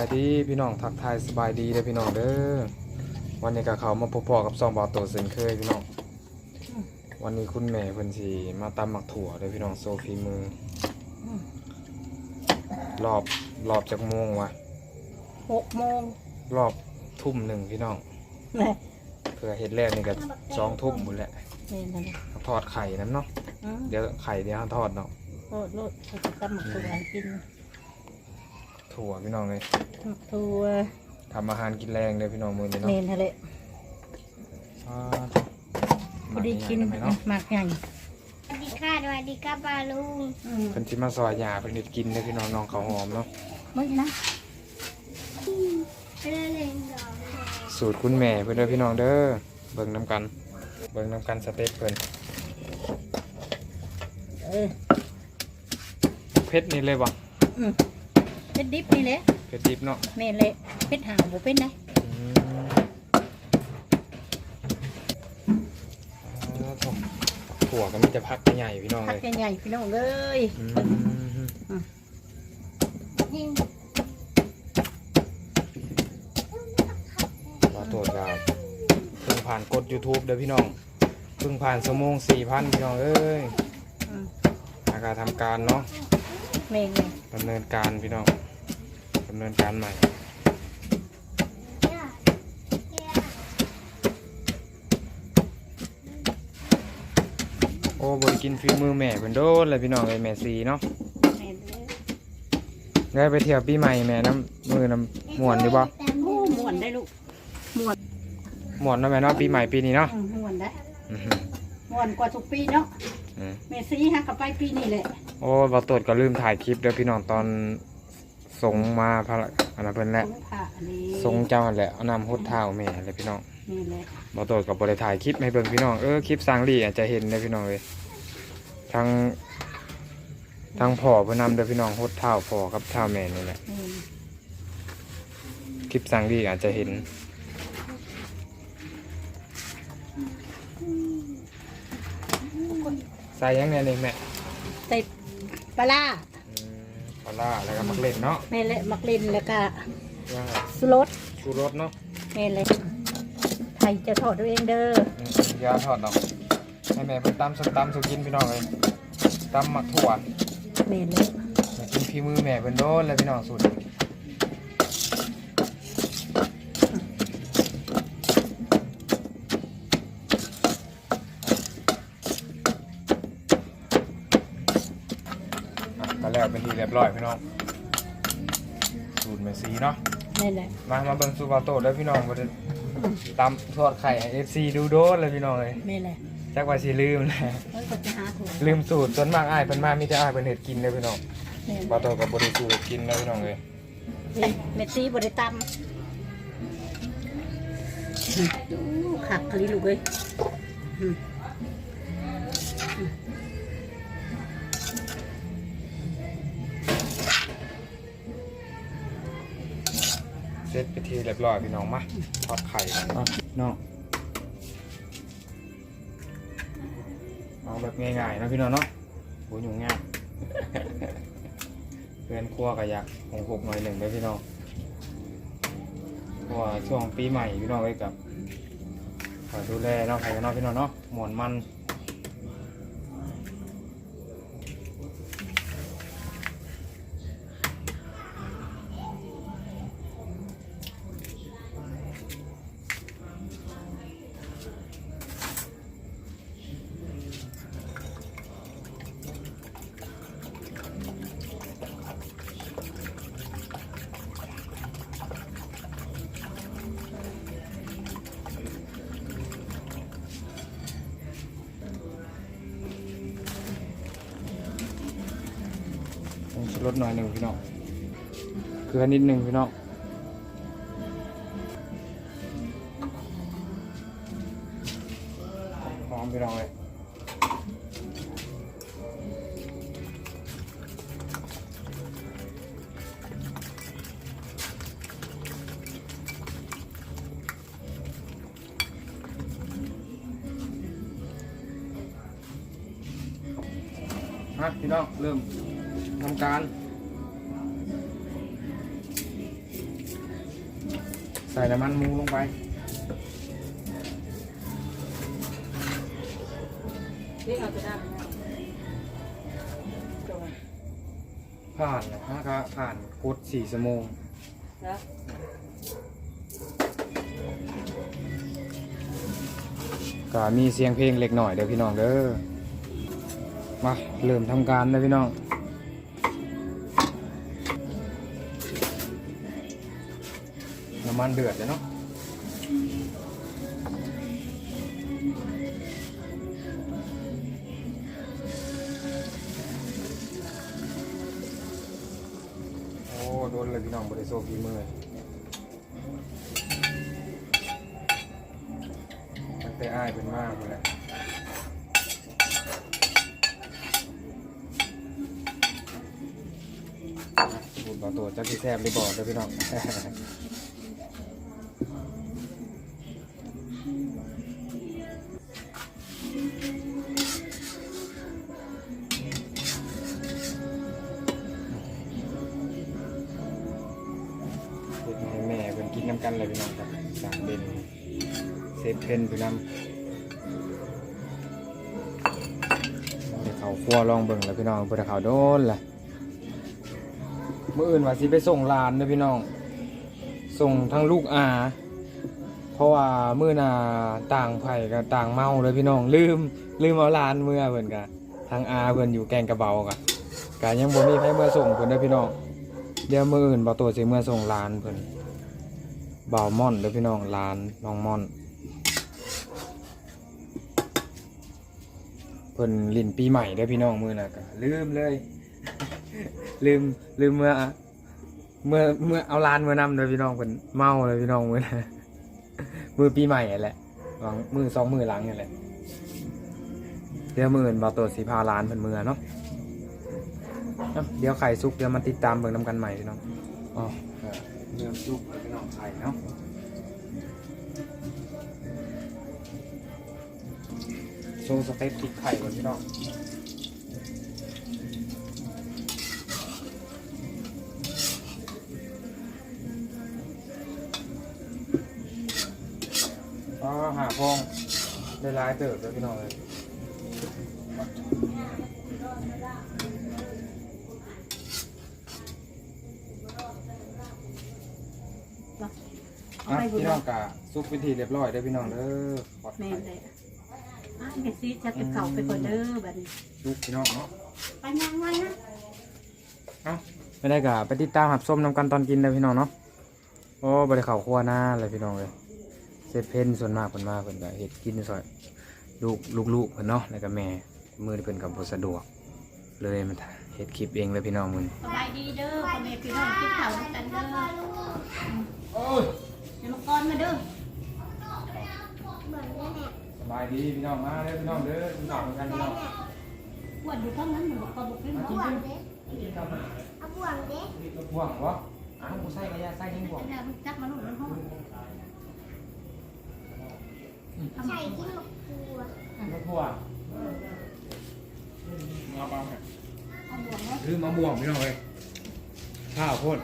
ายดีพี่น้องทักทายสบายดีเลยพี่น้องเด้อวันนี้ก็เขามาพบพอกับซองบอตัวเซนเคยพี่น้องวันนี้คุณแม่เพิ่นสิมาตำหมักถั่วเด้อพี่น้องโซฟีมืออรอบรอบจากโมงวะหกโมงรอบทุ่มหนึ่งพี่น้องนี่เพื่อเฮ็ดแรกนี่ก็สองทุ่มหมดแหละนี่นั่นน่ะทอดไข่น้ำเนาะอืมเดี๋ยวไข่เดี๋ยวเราทอดเนาะโลดโลดเขาจะตำหมักถั่วให้กิน ถั่วพี่น้องเลยหมักถั่วทำอาหารกินแรงเลยพี่น้องมือนี้เนาะเมนทะเลอ่าพอดีกินหมักใหญ่ๆเนาะหมักใหญ่สวัสดีค่ะสวัสดีครับปาลุงอืมเพิ่นสิมาซอยหญ้าเพิ่นเฮ็ดกินเลยพี่น้องน้องเขาวหอมเนาะมึงนะเรื่องเล่นดอกสูตรคุณแม่เพื่อนเด้อพี่น้องเด้อเบิ่งน้ำกัน เบิ่งน้ำกันสเต็ปเพิ่นเออเพชรนี่เลยบ่อืมเพ ชรดิบนี่แหละเพชรดิบเนาะเมนเลยเพชรหางบ่เป็นนะอืมอ่าถั่วถั่วก็มีแต่พักใหญ่ๆพี่น้องผัเลกยใหญ่ๆพี่น้องเลยอืมยิงขอโทษครับเพิ่งผ่านกด YouTube เด้อพี่น้องเพิ่งผ่านสมง4,000พี่น้องเอ้ยอืมอาการทำการเนาะเมนเลยดำเนินการพี่น้อง ดำเนินการใหม่โอ้บริกินฝีมือแม่เป็นโดนเลยพี่น้องเลยแม่ซีเนาะเมนเลยได้ไปเที่ยวปีใหม่แม่น้ำมือน้ำม่วนอยู่บ่โอ้ม่วนได้ลูกม่วนม่วนเนาะแม่เนาะปีใหม่ปีนี้เนาะอืมม่วนได้อื้อหือม่วนกว่าทุกปีเนาะอืมเมซี่ฮะกับไปปีนี้แหละโอ้บอตรวจก็ลืมถ่ายคลิปเด้อพี่น้องตอน ส่งมาพระอันนั้นเพิ่นแหละสงผ่าอันนี้ส่งเจ้าหั่นแหละเอาน้ำหดเท้าแม่เลยพี่น้องนี่แหละบอตรวจก็บ่ได้ถ่ายคลิปให้เบิ่งพี่น้องเออคลิปสร้างลี่อาจจะเห็นเด้อพี่น้องเลยทางทางพ่อเพิ่นนำเด้อพี่น้องหดเท้าพ่อกับเท้าแม่นี่แหละนี่คลิปสร้างลี่อาจจะเห็นใส่ยังไงนี่แม่ใส่ปลาร้าอืม ปลาร้าแล้วก็มักเล่นเนาะแม่เละมักลินแล้วก็ย่างสุรสชูรสเนาะแม่เลยไทยจะทอดตัวเองเด้อ อืมอยาทอดดอกให้แม่เพิ่นตำส้มตำสุกินพี่น้องเลยตำหมักถั่วแม่เลย อยากกินฝีมือแม่เพิ่นโดนเลยพี่น้องสูตรนี้อะก็แล้วเป็นที่เรีย บร้อยพี่น้อง สูตรแม่ซีเนาะแม่เลยมา มาเบิ่งซูบาโต้แล้วพี่น้องบ่ได้ตำทอดไข่ให้ FC ดูโดนเลยพี่น้องเลยแม่เลยจักว่าสิลืมแหละเฮ้ยก็จะหาถั่วลืมสูตรส่วนมากอ้ายเพิ่นมามีแต่อ้ายเพิ่นเฮ็ดกินเลยพี่น้องแม่บาโต้ก็บ่ได้สูตรกินเลยพี่น้องเลยเลยเม็ดซีบริตำขักคลีลูกเลยอืม เสร็จไปทีเรียบร้อยพี่น้องมาทอดไข่กันเนาะน้องเอาแบบง่ายๆนะพี่น้องเนาะบ่ยุ่งยากเพื่อนครัวก็อยากหงหกหน่อยหนึ่งเลยพี่น้องเพราะว่าช่วงปีใหม่พี่น้องไว้กับขอดูแลเนาะใครกันเนาะพี่น้องเนาะหมวนมัน ดหน่อยหนึ่งพี่น้องเกลือนิดหนึ่งพี่น้องหอมพี่น้องเลยฮะพี่น้องเริ่มทำการ ส่น้ำมันหมูลงไปเรียกเอาจะได้ไหมจงผ่านนะฮะก็ผ่านกดสี่ชั่วโมงนะก็มีเสียงเพลงเล็กหน่อยเด้อพี่น้องเด้อมาเริ่มทำการเลยพี่น้อง มันเดือดเลยเนาะโอ้โดนเลยพี่น้องบริโซฟีมือตั้งแต่อ้ายเป็นมากเลยแหละพูดบาตัวจักที่แซบได้บอกเด้อพี่น้อง เซฟเพนพี่น้ำเดี๋ยวเขาครัวลองเบิ่งแล้วพี่น้องเพิ่นเขาโดนล่ะมื้ออื่นว่าสิไปส่งลานเด้อพี่น้อง ส่งทั้งลูกอา เพราะว่ามื้อน่ะต่างไผ่ก็ต่างเมาเลยพี่น้องลืมลืมเอาลานเมื่อเพิ่นก็ทางอาเพิ่อนอยู่แกงกระเบาก็ก็ยังบ่มีไผเมื่อส่งเพิ่อนเด้พี่น้องเดี๋ยวมืออื่นบ่ตัวสิเมื่อส่งลานเพิ่อนบ่าวม่อนเด้อพี่น้องลานน้องม่อน พิ่นลินปีใหม่เด้อพี่น้องมือน่ะก็ลืมเลย ลืมลืมเมื่อเมื่อเมื่อเอาลานเมื่อนำเด้พี่น้องเพิ่นเมาเลยพี่น้องมือน่ะมือปีใหม่นั่นแหละหวังมือสองมือหลังนี่แหละเดี๋ยวมืออื่นบ่ตัวสิพาลานเพิ่นเมื่อเนาะเอ้าเดี๋ยวไข่ซุกเดี๋ยวมาติดตามเบิ่งน้ำกันใหม่พี่น้องอ๋อเออเริ่มซุกแล้วพี่น้องไข่เนาะ โชว์สเต็ปติดไข่ก่อนพี่น้องอ๋อหาพองได้หลายเติบแล้วพี่น้องเลยเอาอะไปบุญพี่น้องกะซุกวิธีเรียบร้อยได้อพี่น้องเด้อปลอดแม่ภัยเลยอะ เดี๋ยวซีจะเก็บเก่าไปก่อนเด้อบัดนี้ซุกพี่น้องเนาะไปยังวันะอ้าไม่ได้กะไปติดตามหับส้มนำกันตอนกินเลยพี่น้องเนาะโอ้บริข่าวครัวหน้าเลยพี่น้องเลยเซเพนส่วนมากเพิ่นมาเพิ่นก็เฮ็ดกินซอยลูกลูกๆเพิ่นเนาะแล้วก็แม่มือเพิ่นก็บ่สะดวก เลยมันเฮ็ดคลิปเองเลยพี่น้องมึงสบายดีเด้อพ่อแม่พี่น้องกินข้าวด้วยกันเด้อโอ้ยเดี๋ยวมาก่อนมาเด้อ เหมือนแม่แม่ ส บายดีพี่น้องมาเด้อพี่น้องเด้อกินข้าวกันพี่น้องปวดอยู่ข้างนั้นหนูก็บอกให้หมเอาอบ่วงเด้กินข้าวมาเอาบ่วงเด้ห่วงบ่อ้าวบ่ใส่กระยาใส่ยังห่วงจับมาหนุนมันห้องใส่ที่หมกตัวบ่ห่วงเอาเปล่าให้เอางเนาะคือมะม่วงพี่น้องเลยข้าวโพด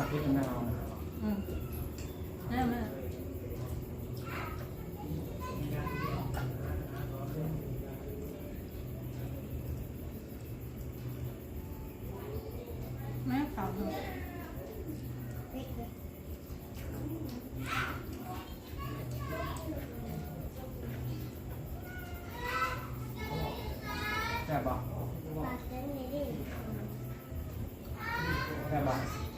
ผักที่เป็นดาวอืมแม่แม่แม่ขาวเลยแซ่บปะแซ่บปะ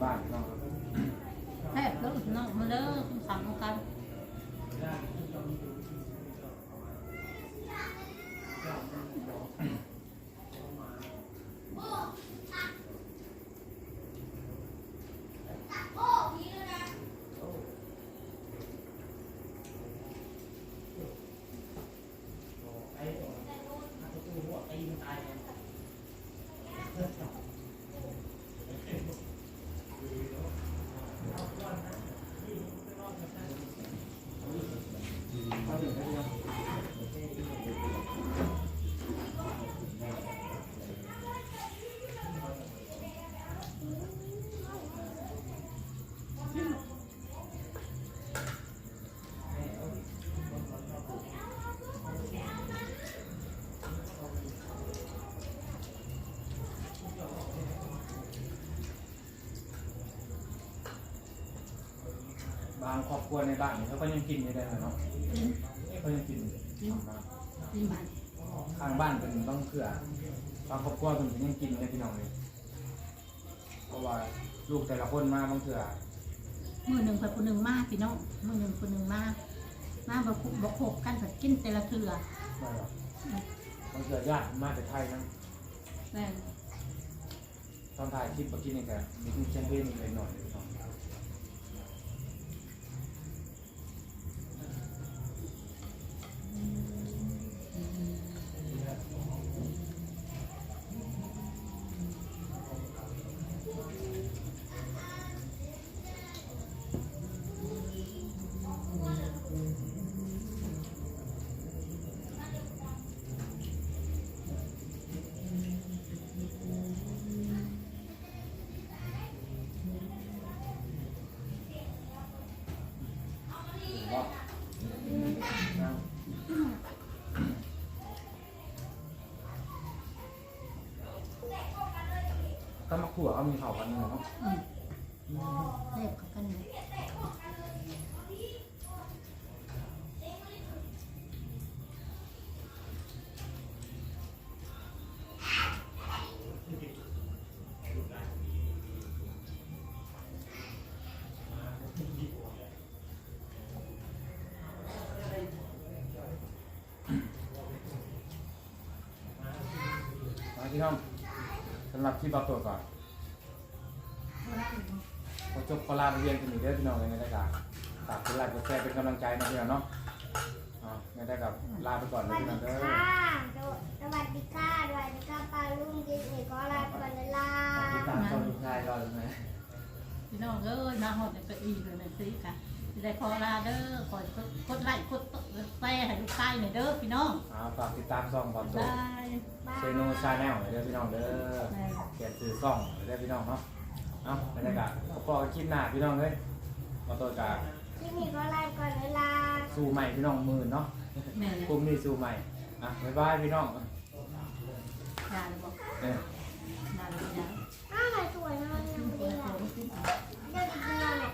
ครับ Thank you. บางครอบครัวในบ้านนี่เขาก็ยังกินไม่ได้เลยเนาะเขายังกินกินมันข้างบ้านเป็นบางเขื่อบางครอบครัวเป็นยังกินเลยพี่น้องเลยเพราะว่าลูกแต่ละคนมาบางเขื่อมือหนึ่งไปคนหนึ่งมากพี่น้องมือหนึ่งคนหนึ่งมากมาบกคุบกหกกันแต่กินแต่ละเถื่อไม่หรอกบางเขื่อญาติมาแต่ไทยนะแม่นตอนถ่ายคลิปเมื่อกี้นี่แกมีที่แจ้งเรื่องนิดหน่อยพี่น้อง ก็มาขั่วเอามีเผากันเนาะอืมแซ่บเขากันเลยมาที่ห้องสำหรับคลิปเอาตัวก่อน จบขอลาไปเรียนกันอีกเด้อพี่น้องเลยในรายการฝากกดไลค์กดแชร์เป็นกำลังใจนะพี่น้องเนาะอ่างั้นได้กับลาไปก่อนสนะวัสพี่น้องดีเด้อค่ะสวัสดีค่ะสวัสดีค่ะปลาลุงกินอีกก็ลาไปก่อนเลยล่ะติดตามชมทุกท่านรอเลยนะ พี่น้องเอ้ยมาหอดในเก้าอี้เลยนะสิค่ะจะได้ขอลาเด้อขอกดไลค์กดแชร์ให้ลูกชายหน่อยเด้อพี่น้องอ่าฝากติดตามช่องบอลโตบาย เซโนชาแนลเด้อพี่น้องเด้อแม่เขียนซื้อซ่องเด้อพี่น้องเนาะ เอาบรรยากาศพอกันคลิปหน้าพี่น้องเลยบอลโตกับกินอีกก็ลาไปก่อนเลยล่ะสู้ใหม่พี่น้องหมื่นเนาะแม่กลุ่มนี้สู้ใหม่อะบ๊ายบายพี่น้องยาเลยบอกเออยาเลยยาอ้าวสวยนะขึ้นยังไปไม่ได้โตเลยขึ้นเดี๋ยวจะกินอะไร